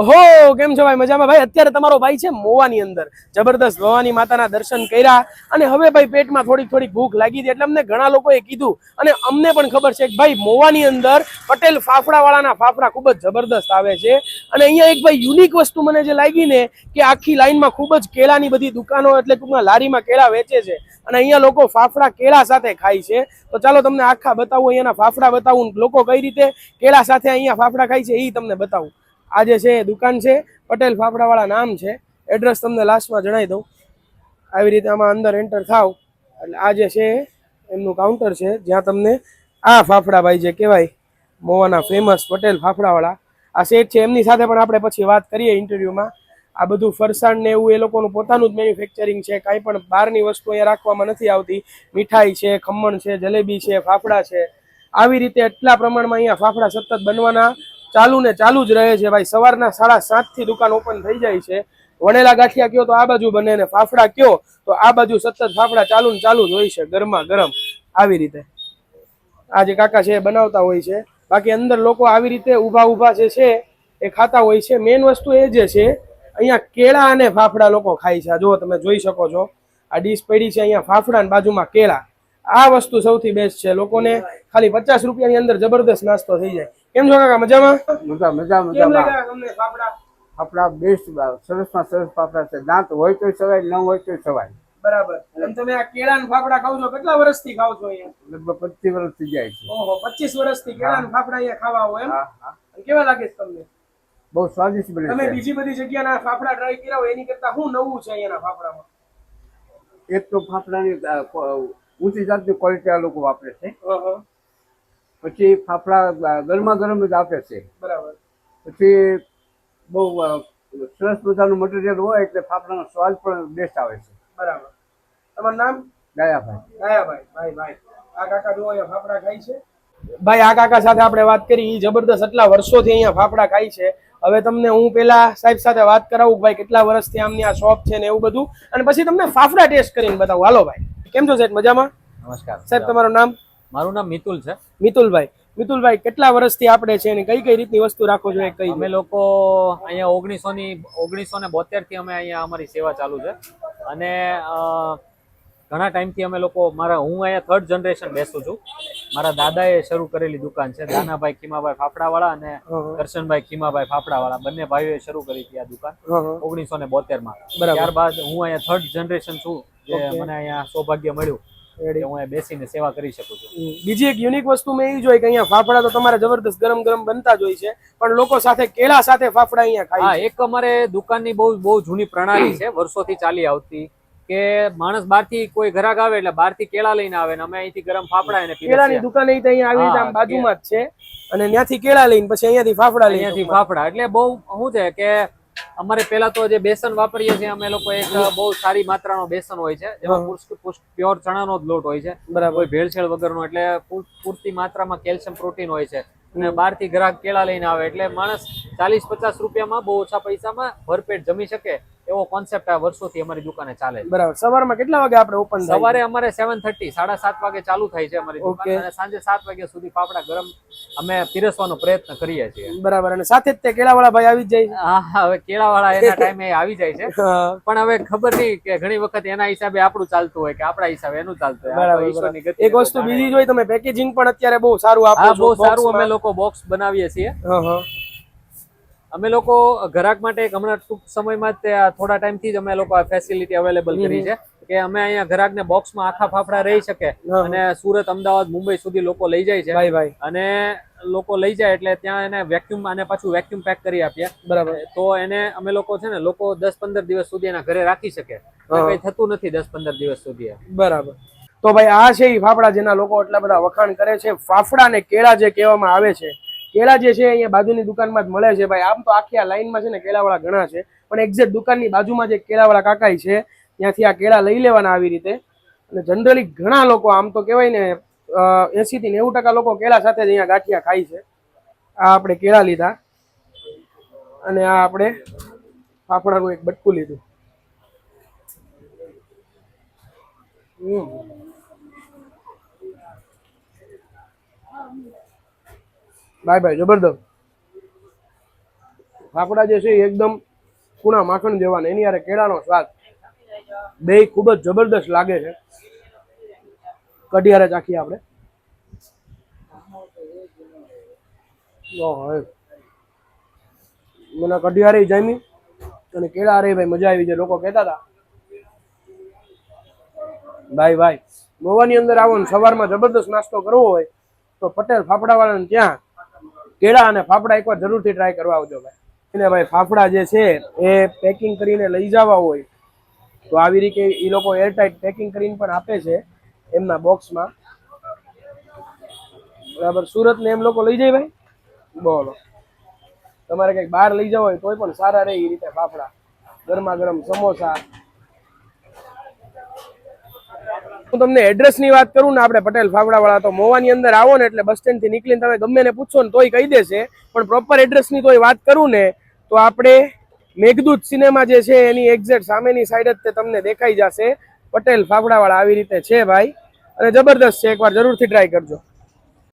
ઓહો, કેમ છો ભાઈ? મજામાં? ભાઈ, અત્યારે તમારો ભાઈ છે મોવાની અંદર. જબરદસ્ત ભવાની માતાના દર્શન કર્યા. અને હવે ભાઈ પેટમાં થોડીક થોડીક ભૂખ લાગી હતી એટલે અમને ઘણા લોકોએ કીધું. અને અમને પણ ખબર છે કે ભાઈ, મોવાની અંદર પટેલ ફાફડાવાળાના ફાફડા ખૂબ જ જબરદસ્ત આવે છે. અને અહીંયા એક ભાઈ યુનિક વસ્તુ મને જે લાગી ને, કે આખી લાઈનમાં ખૂબ જ કેળાની બધી દુકાનો એટલે ટૂંકમાં લારીમાં કેળા વેચે છે. અને અહીંયા લોકો ફાફડા કેળા સાથે ખાય છે. તો ચાલો તમને આખા બતાવું અહીંયાના ફાફડા બતાવું લોકો કઈ રીતે કેળા સાથે અહીંયા ફાફડા ખાય છે એ તમને બતાવું. આ જે છે દુકાન છે, પટેલ ફાફડાવાળા નામ છે. એડ્રેસ તમને લાસ્ટમાં જણાવી દઉં. આવી રીતે આમાં અંદર એન્ટર થાવ. એટલે આ જે છે, એમનું કાઉન્ટર છે, જ્યાં તમને આ ફાફડા ભાઈ જે કહેવાય, મોવાના ફેમસ પટેલ ફાફડાવાળા, આ સેટ છે. એમની સાથે પણ આપણે પછી વાત કરીએ ઇન્ટરવ્યૂમાં આ બધું ફરસાણ ને એવું એ લોકોનું પોતાનું જ મેન્યુફેક્ચરિંગ છે. કાંઈ પણ બહારની વસ્તુ અહીંયા રાખવામાં નથી આવતી. મીઠાઈ છે, ખમણ છે, જલેબી છે, ફાફડા છે. આવી રીતે એટલા પ્રમાણમાં અહીંયા ફાફડા સતત બનવાના ચાલુ ને ચાલુ જ રહે છે ભાઈ. સવારના સાડા સાતથી દુકાન ઓપન થઈ જાય છે. વણેલા ગાંઠિયા કયો તો આ બાજુ બને ને ફાફડા કયો તો આ બાજુ સતત ફાફડા ચાલુ ને ચાલુ જ હોય છે ગરમા ગરમ. આવી રીતે. આ જે કાકા છે એ બનાવતા હોય છે. બાકી અંદર લોકો આવી રીતે ઊભા ઊભા જે છે એ ખાતા હોય છે. મેઇન વસ્તુ એ જે છે, અહીંયા કેળા અને ફાફડા લોકો ખાય છે. આ જો તમે જોઈ શકો છો. આ ડીશ પડી છે અહીંયા ફાફડા અને બાજુમાં કેળા. આ વસ્તુ સૌથી બેસ્ટ છે. લોકોને ખાલી પચાસ રૂપિયાની અંદર જબરદસ્ત નાસ્તો થઈ જાય. કેમ છો કાકા? મજામાં? મજા મજા મજામાં. તમને ફાફડા? આપણા બેસ્ટ સરસમાં સરસ પાપડા છે. દાંત હોય તો સવાય ન હોય તો સવાય. બરાબર. અને તમે આ કેળા ફાફડા ખાવ છો? કેટલા વર્ષથી ખાવ છો અહીંયા? લગભગ પચીસ વર્ષ થઈ જાય છે. ઓહો પચીસ વર્ષથી કેળા ફાફડા અહીંયા ખાવા આવો એમ? કેવા લાગે છે તમને? બહુ સ્વાદિષ્ટ બને તમે બીજી બધી જગ્યાના ફાફડા ટ્રાય કર્યા હોય એની કરતા શું નવું છે અહીંયાના ફાફડામાં? એક તો ફાફડાની ની ઊંચી જાતની ક્વોલિટી આ લોકો વાપરે છે. પછી ફાફડા ગરમા ગરમ જ આપે છે. બરાબર. પછી બહુ સરસ મજાનું મટીરિયલ હોય એટલે ફાફડાનો સ્વાદ પણ બેસ્ટ આવે છે. બરાબર. તમારું નામ? દયાભાઈ દયાભાઈ ભાઈ ભાઈ. આ કાકા જો અહીંયા ફાફડા ખાય છે? ભાઈ આ કાકા સાથે આપણે વાત કરી. એ જબરદસ્ત એટલા વર્ષોથી અહીંયા ફાફડા ખાય છે. હવે તમને હું પેલા સાહેબ સાથે વાત કરાવું ભાઈ કેટલા વર્ષથી આમની આ શોપ છે ને એવું બધું. અને પછી તમને ફાફડા ટેસ્ટ કરીને બતાવું. હાલો ભાઈ. કેમ છો સાહેબ મજામાં? નમસ્કાર. સાહેબ તમારું નામ? મારું નામ મિતુલ છે. મિતુલભાઈ. મિતુલભાઈ કેટલા વર્ષથી આપણે છે અને કઈ કઈ રીતની વસ્તુ રાખો છો એ કઈ અમે લોકો અહીંયા ઓગણીસો ની ઓગણીસો ને બોતેરથી અમે અહીંયા અમારી સેવા ચાલુ છે. અને ઘણા ટાઈમથી અમે લોકો મારા હું અહીંયા થર્ડ જનરેશન બેસું છું. મારા દાદાએ શરૂ કરેલી દુકાન છે દાનાભાઈ ખીમાભાઈ ફાફડાવાળા અને કરશનભાઈ ખીમાભાઈ ફાફડાવાળા. બંને ભાઈઓએ શરૂ કરી હતી આ દુકાન ઓગણીસો ને બોતેરમાં બરાબર. ત્યારબાદ હું અહીંયા થર્ડ જનરેશન છું જે મને અહીંયા સૌભાગ્ય મળ્યું. હું બેસીને સેવા કરી શકું છું. બીજી એક યુનિક વસ્તુ મેં એ જોઈ કે અહીંયા ફાફડા તો તમારે જબરદસ્ત ગરમ ગરમ બનતા જ હોય છે પણ લોકો સાથે કેળા સાથે ફાફડા અહીંયા ખાય હા એક અમારે દુકાનની બહુ બહુ જૂની પ્રણાલી છે વર્ષોથી ચાલી આવતી કે માણસ બહારથી કોઈ ઘરાક આવે એટલે બહારથી કેળા લઈને આવે ને અમે અહીંથી ગરમ ફાફડા એને કેળાની. દુકાન અહીં અહીંયા આવી રીતે બાજુમાં જ છે અને ત્યાંથી કેળા લઈને પછી અહીંયાથી ફાફડા લઈને અહીંયાથી ફાફડા. એટલે બહુ શું છે કે અમારે પેલા તો જે બેસન વાપરીએ છીએ અમે લોકો એક બહુ સારી માત્રાનો બેસન હોય છે જેમાં પ્યોર ચણાનો જ લોટ હોય છે. બરાબર. ભેળસેળ વગરનો એટલે પૂરતી માત્રામાં કેલ્શિયમ પ્રોટીન હોય છે. અને બહારથી ગ્રાહક કેળા લઈને આવે એટલે માણસ ચાલીસ પચાસ રૂપિયામાં બહુ ઓછા પૈસામાં ભરપેટ જમી શકે એવો કોન્સેપ્ટ આ વર્ષોથી અમારી દુકાને ચાલે છે. બરાબર. સવારમાં કેટલા વાગે આપણે ઓપન સવારે અમારે સેવન થર્ટી સાડા સાત વાગે ચાલુ થાય છે અમારી દુકાન અને સાંજે સાત વાગ્યા સુધી પાપડા ગરમ અમે પીરસવાનો પ્રયત્ન કરીએ છીએ. બરાબર અને સાથે જ તે કેળાવાળા ભાઈ આવી જાય હા હવે કેળાવાળા એના ટાઈમે આવી જાય છે. પણ હવે ખબર નહીં કે ઘણી વખત એના હિસાબે આપણું ચાલતું હોય કે આપણા હિસાબે એનું ચાલતું હોય. એક વસ્તુ બીજી જોઈ તમે પેકેજિંગ પણ અત્યારે બહુ સારું આપો બહુ સારું અમે લોકો બોક્સ બનાવીએ છીએ. અમે લોકો ગ્રાહક માટે હમણાં ટૂંક સમયમાં જ થોડા ટાઈમથી જ અમે લોકો આ ફેસિલિટી અવેલેબલ કરી છે. કે અમે અહીંયા ગ્રાહકને બોક્સમાં આખા ફાફડા રહી શકે. અને સુરત અમદાવાદ મુંબઈ સુધી લોકો લઈ જાય છે. અને લોકો લઈ જાય એટલે ત્યાં એને વેક્યુમ અને પાછું વેક્યુમ પેક કરી આપીએ બરાબર. તો એને અમે લોકો છે ને લોકો દસ પંદર દિવસ સુધી એના ઘરે રાખી શકે. કઈ થતું નથી દસ પંદર દિવસ સુધી બરાબર. તો ભાઈ આ છે એ ફાફડા જેના લોકો એટલા બધા વખાણ કરે છે. ફાફડા ને કેળા જે કહેવામાં આવે છે કેળા જે છે અહીંયા બાજુની દુકાનમાં જ મળે છે. ભાઈ આમ તો આખી આ લાઈનમાં છે ને કેળાવાળા ઘણા છે. પણ એક્ઝેક્ટ દુકાનની બાજુમાં જે કેળાવાળા કાકાઈ છે ત્યાંથી આ કેળા લઈ લેવાના આવી રીતે. અને જનરલી ઘણા લોકો, આમ તો કહેવાય ને એસીથી નેવું ટકા લોકો કેળા સાથે જ અહીંયા ગાંઠિયા ખાય છે. આ આપણે કેળા લીધા. અને આ આપણે ફાફડાનું એક બટકું લીધું. ભાઈ ભાઈ જબરદસ્ત. ફાફડા જે છે એકદમ કુણા માખણ જેવાના, એની યારે કેળાનો સ્વાદ. બે ખૂબ જ જબરદસ્ત લાગે છે. કઢિયારે ચાખીએ આપણે. મને કઢિયારે જામી. અને કેળા રે, ભાઈ, મજા આવી છે લોકો કહેતા હતા. ભાઈ ભાઈ, ગોવાની અંદર આવો ને સવારમાં જબરદસ્ત નાસ્તો કરવો હોય તો પટેલ ફાફડાવાળાને ત્યાં કેળા અને ફાફડા એકવાર જરૂરથી ટ્રાય કરવા આવજો, ભાઈ. એને, ભાઈ, ફાફડા જે છે એ પેકિંગ કરીને લઈ જવા હોય તો આવી રીતે એ લોકો એરટાઇટ પેકિંગ કરીને પણ આપે છે એમના બોક્સમાં બરાબર? સુરત ને એમ લોકો લઈ જાય ભાઈ? બોલો. તમારે કંઈક બહાર લઈ જવા હોય તોય પણ સારા રહે એ રીતે ફાફડા. ગરમા ગરમ સમોસા. હું તમને એડ્રેસની વાત કરું ને, આપણે પટેલ ફાફડા વાળા તો મોવાની અંદર આવો ને એટલે બસ સ્ટેન્ડથી નીકળીને તમે ગમે ને પૂછો ને તોય કહી દેશે. પણ પ્રોપર એડ્રેસની તોય વાત કરું ને, તો આપણે મેઘદૂત સિનેમા જે છે એની એક્ઝેક્ટ સામેની સાઈડ જ તે તમને દેખાઈ જશે. પટેલ ફાફડાવાળા આવી રીતે છે ભાઈ. અને જબરદસ્ત છે, એકવાર જરૂરથી ટ્રાય કરજો.